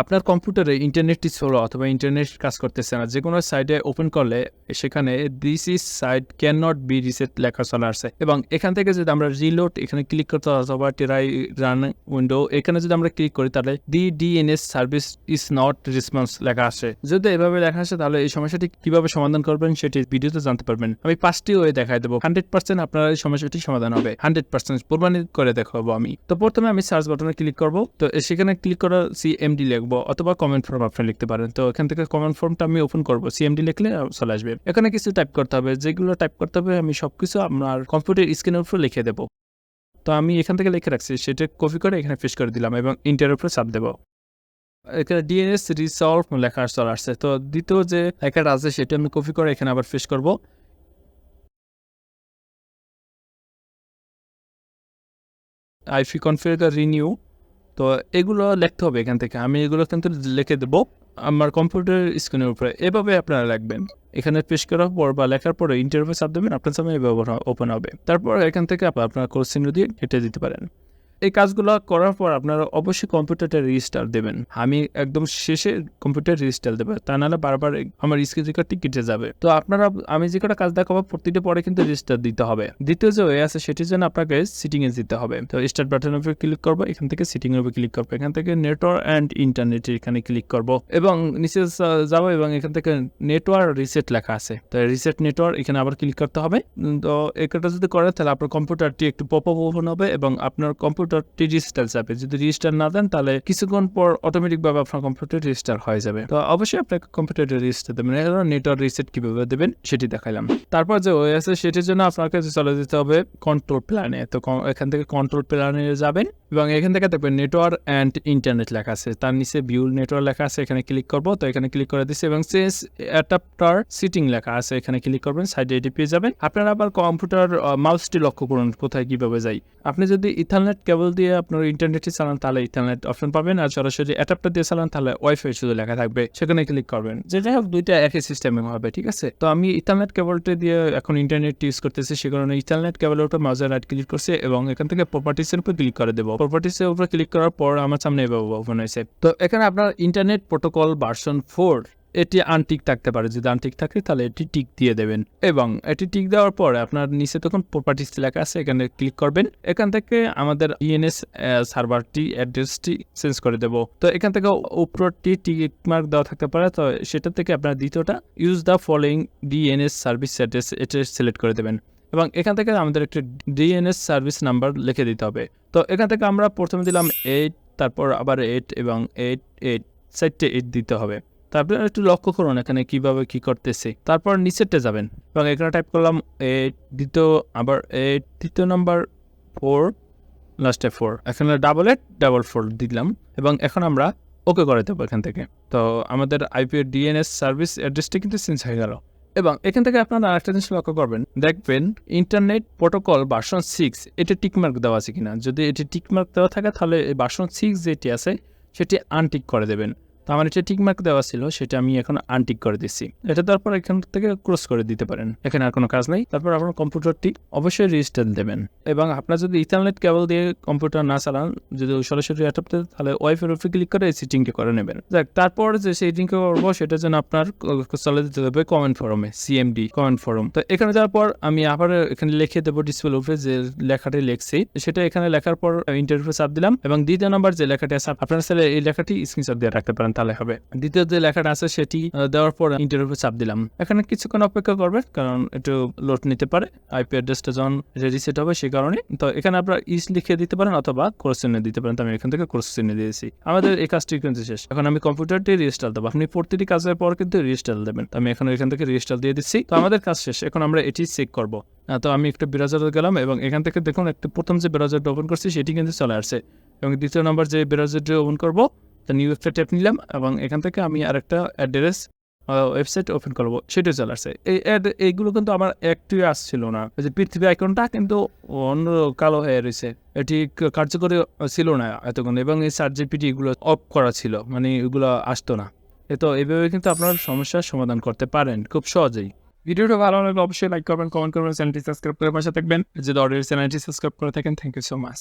আপনার কম্পিউটারে ইন্টারনেটটি স্লো অথবা ইন্টারনেট কাজ করতেছে না যে কোনো সাইটে ওপেন করলে সেখানে this is site can not be reset লেখা চলে আসছে এবং এখান থেকে যদি আমরা রিলোড এখানে ক্লিক করতে অথবা টেরাই রান উইন্ডো এখানে যদি আমরা ক্লিক করি তাহলে D DNS service is not response লেখা আসে। যদি এভাবে লেখা আসে তাহলে এই সমস্যাটি কীভাবে সমাধান করবেন সেটি ভিডিওতে জানতে পারবেন। আমি পাঁচটি ওয়ে দেখাই দেবো। হান্ড্রেড পার্সেন্ট আপনার এই সমস্যাটি সমাধান হবে। হান্ড্রেড পার্সেন্ট প্রমাণিত করে দেখাবো আমি। তো প্রথমে আমি সার্চ বাটনে ক্লিক করব। তো সেখানে ক্লিক করে সিএমডি লিখব অথবা কমেন্ট ফর্ম আপনি লিখতে পারেন। তো এখান থেকে কমেন্ট ফর্মটা আমি ওপেন করব। সিএমডি লিখলে চলে আসবে। এখানে কিছু টাইপ করতে হবে। যেগুলো টাইপ করতে হবে, আমি সবকিছু আপনার কম্পিউটার স্ক্রিনের উপর লিখে দেবো। তো আমি এখান থেকে লিখে রাখছি। সেটা কপি করে এখানে পেস্ট করে দিলাম এবং ইন্টারের উপরে চাপ দেবো। এখানে ডিএনএস রিসলভ লেখা চলে আসছে। তো দ্বিতীয় যে লেখাটা আছে সেটা আমি কপি করে এখানে আবার পেস্ট করব। আইফি কনফিগার রিনিউ তো এগুলো লিখতে হবে এখান থেকে। আমি এগুলো কিন্তু লিখে দেবো আমার কম্পিউটার স্ক্রিনের উপরে। এভাবে আপনারা লিখবেন। এখানে পেশ করার পর বা লেখার পরে ইন্টারভিউ চাপ দেবেন, আপনার সামনে এভাবে ওপেন হবে। তারপর এখান থেকে আপনার কোর্স চিহ্ন দিয়ে কেটে দিতে পারেন। এই কাজগুলো করার পর আপনারা অবশ্যই কম্পিউটারটা রেজিস্টার দেবেন। আমি একদম শেষে কম্পিউটার রেজিস্টার দেবো। তা নাহলে বারবার আমার স্ক্রিন রেকর্ডটি কেটে যাবে। তো আপনারা, আমি যে কটা কাজ দেখাবো, প্রতিটা পরে কিন্তু রেজিস্টার দিতে হবে। দ্বিতীয় যে ওয়ে আছে, সেটির জন্য আপনাকে সিটিং সিটিংয়ে যেতে হবে। তো স্টার্ট বাটনের উপরে ক্লিক করব, এখান থেকে সিটিং এর উপরে ক্লিক করব। এখান থেকে নেটওয়ার্ক অ্যান্ড ইন্টারনেট এখানে ক্লিক করব। এবং নিচে যাব এবং এখান থেকে নেটওয়ার্ক রিসেট লেখা আছে। তো রিসেট নেটওয়ার্ক এখানে আবার ক্লিক করতে হবে। তো এটা যদি করে তাহলে আপনার কম্পিউটারটি একটু পপ ওপেন হবে এবং আপনার কম্পিউটারটি রেজিস্টার যাবে। যদি রেজিস্টার না দেন, তাহলে কিছুক্ষণ পর অটোমেটিক ভাবে আপনার কম্পিউটার রেজিস্টার হয়ে যাবে। তো অবশ্যই আপনাকে রেজিস্টার দেবেন। এবার নেটওয়ার্ক রিসেট কীভাবে দেবেন, সেটি তারপর যে সেটির জন্য আপনাকে চলে যেতে হবে কন্ট্রোল প্ল্যানে তো এখান থেকে কন্ট্রোল প্ল্যানে যাবেন এবং এখান থেকে দেখবেন নেটওয়ার্ক অ্যান্ড ইন্টারনেট লেখা আছে। তার নিচে ভিউ নেটওয়ার্ক লেখা আছে, এখানে ক্লিক করব। তো এখানে ক্লিক করে দিচ্ছি এবং চেঞ্জ অ্যাডাপ্টার সিটিং লেখা আছে। এখানে ক্লিক করবেন সাইডে এটি পেয়ে যাবেন। আপনারা আবার কম্পিউটার মাউসটি লক্ষ্য করুন, কোথায় কীভাবে যাই আপনি যদি ইথারনেট কেবল দিয়ে আপনার ইন্টারনেটে চালান, তাহলে ইথারনেট অপশন পাবেন। আর সরাসরি অ্যাডাপ্টার দিয়ে চালান, তাহলে ওয়াইফাই শুধু লেখা থাকবে। সেখানে ক্লিক করবেন। যেটা হোক, দুইটা একই সিস্টেমে হবে, ঠিক আছে? তো আমি ইথারনেট কেবলটা দিয়ে এখন ইন্টারনেট ইউজ করতেছি, সে কারণে ইন্টারনেট কেবলের উপর মাউজের রাইট ক্লিক করছে এবং এখান থেকে প্রপার্টিসের উপর ক্লিক করে দেবো। প্রপার্টিসের উপর ক্লিক করার পর আমার সামনে এভাবে ওপেন হয়েছে। তো এখানে আপনার ইন্টারনেট প্রোটোকল ভার্সন ফোর এটি আনটিক থাকতে পারে। যদি আনটিক থাকে, তাহলে এটি টিক দিয়ে দেবেন এবং এটি টিক দেওয়ার পর আপনার নিচে তখন প্রপার্টিস লেখা আছে, এখানে ক্লিক করবেন। এখান থেকে আমাদের ইএনএস সার্ভারটি অ্যাড্রেসটি চেঞ্জ করে দেব। তো এখান থেকে উপরটি টিক মার্ক দেওয়া থাকতে পারে, তো সেটা থেকে আপনার দ্বিতীয়টা use the following DNS service address এটা সিলেক্ট করে দেবেন। এবং এখান থেকে আমাদের একটি ডিএনএস সার্ভিস নাম্বার লিখে দিতে হবে। তো এখান থেকে আমরা প্রথমে দিলাম এইট তারপর আবার এইট এবং এইট এইট চারটে এইট দিতে হবে। তারপরে একটু লক্ষ্য করুন এখানে কীভাবে কি করতেছে। তারপর নিচেরটা যাবেন এবং এখানে টাইপ করলাম এইট দ্বিতীয়, আবার এইট দ্বিতীয় নাম্বার ফোর লাস্টে ফোর এখানে ডাবল এইট ডাবল ফোর দিলাম এবং এখন আমরা ওকে করে দেবো এখান থেকে। তো আমাদের আইপি ডিএনএস সার্ভিস অ্যাড্রেসটি কিন্তু চেঞ্জ হয়ে গেল। এবং এখান থেকে আপনারা আরেকটা জিনিস লক্ষ্য করবেন। দেখবেন ইন্টারনেট প্রোটোকল ভার্সন সিক্স এটা টিকমার্ক দেওয়া আছে কিনা। যদি এটি টিকমার্ক দেওয়া থাকে, তাহলে এই ভার্সন সিক্স যেটি আছে, সেটি আনটিক করে দেবেন। তো আমার এটা টিকমার্ক দেওয়া ছিল, সেটা আমি এখন আনটিক করে দিচ্ছি। এটা তারপর এখান থেকে ক্রস করে দিতে পারেন। এখানে আর কোনো কাজ নেই। তারপর আপনার কম্পিউটারটি অবশ্যই রেজিস্টার দেবেন। এবং আপনার যদি ইথারনেট কেবল দিয়ে কম্পিউটার না চালান, যদি সরাসরি অ্যাটাপতে তাহলে ওয়াইফের উপরে ক্লিক করে এই করে নেবেন। দেখ তারপর যে সেটিংকে করব, সেটা যেন আপনার চলে দিতে হবে কমেন্ট ফরমে সিএমডি কমেন্ট ফরম তো এখানে যাওয়ার পর আমি আবার এখানে লিখে দেবো ডিসপ্লে উপরে যে লেখাটি লিখছি। সেটা এখানে লেখার পর ইন্টারভিউ চাপ দিলাম এবং দ্বিতীয় নাম্বার যে লেখাটি আছে, আপনারা চাইলে এই লেখাটি স্ক্রিনশট দিয়ে রাখতে পারেন। তাহলে হবে। দ্বিতীয় যে লেখাটা আছে সেটি দেওয়ার পর ইন্টারভিউ চাপ দিলাম। এখানে কিছুক্ষণ অপেক্ষা করবে, কারণ একটু লোড নিতে পারে। আইপি অ্যাড্রেসটা যখন রিসেট হবে সেই কারণে। তো এখানে আপনারা ইস লিখে দিতে পারেন অথবা কোর্স চিহ্ন দিতে পারেন। তো আমি এখান থেকে কোর্স চিহ্ন দিয়েছি। আমাদের এই কাজটি কিন্তু শেষ। এখন আমি কম্পিউটারটি রেজিস্টার দেবো। আপনি প্রতিটি কাজের পর কিন্তু রেজিস্টার দেবেন। আমি এখন এখান থেকে রেজিস্টার দিয়ে দিচ্ছি। তো আমাদের কাজ শেষ। এখন আমরা এটি চেক করব। তো আমি একটা ব্রাউজারে গেলাম এবং এখান থেকে দেখুন, একটা প্রথম যে ব্রাউজারটা ওপেন করছি সেটি কিন্তু চলে আসছে। এবং দ্বিতীয় নম্বর যে ব্রাউজারটি ওপেন করব তো নিউ একটা ট্যাপ নিলাম এবং এখান থেকে আমি আরেকটা অ্যাড্রেস ওয়েবসাইট ওপেন করব সেটাও চলে আসছে। এই অ্যাড এইগুলো কিন্তু আমার একটি আসছিল না। যে পৃথিবী আইকনটা কিন্তু অন্য কালো হয়ে রয়েছে। এটি কার্যকরী ছিল না এতক্ষণ এবং এই সার্চ জিপিটি এগুলো অফ করা ছিল মানে এগুলো আসতো না। তো এইভাবে কিন্তু আপনার সমস্যার সমাধান করতে পারেন খুব সহজেই। ভিডিওটা ভালো লাগলে অবশ্যই লাইক করবেন কমেন্ট করবেন চ্যানেলটি সাবস্ক্রাইব করে পাশে থাকবেন। যদি অডিও চ্যানেলটি সাবস্ক্রাইব করে থাকেন থ্যাংক ইউ সো মাচ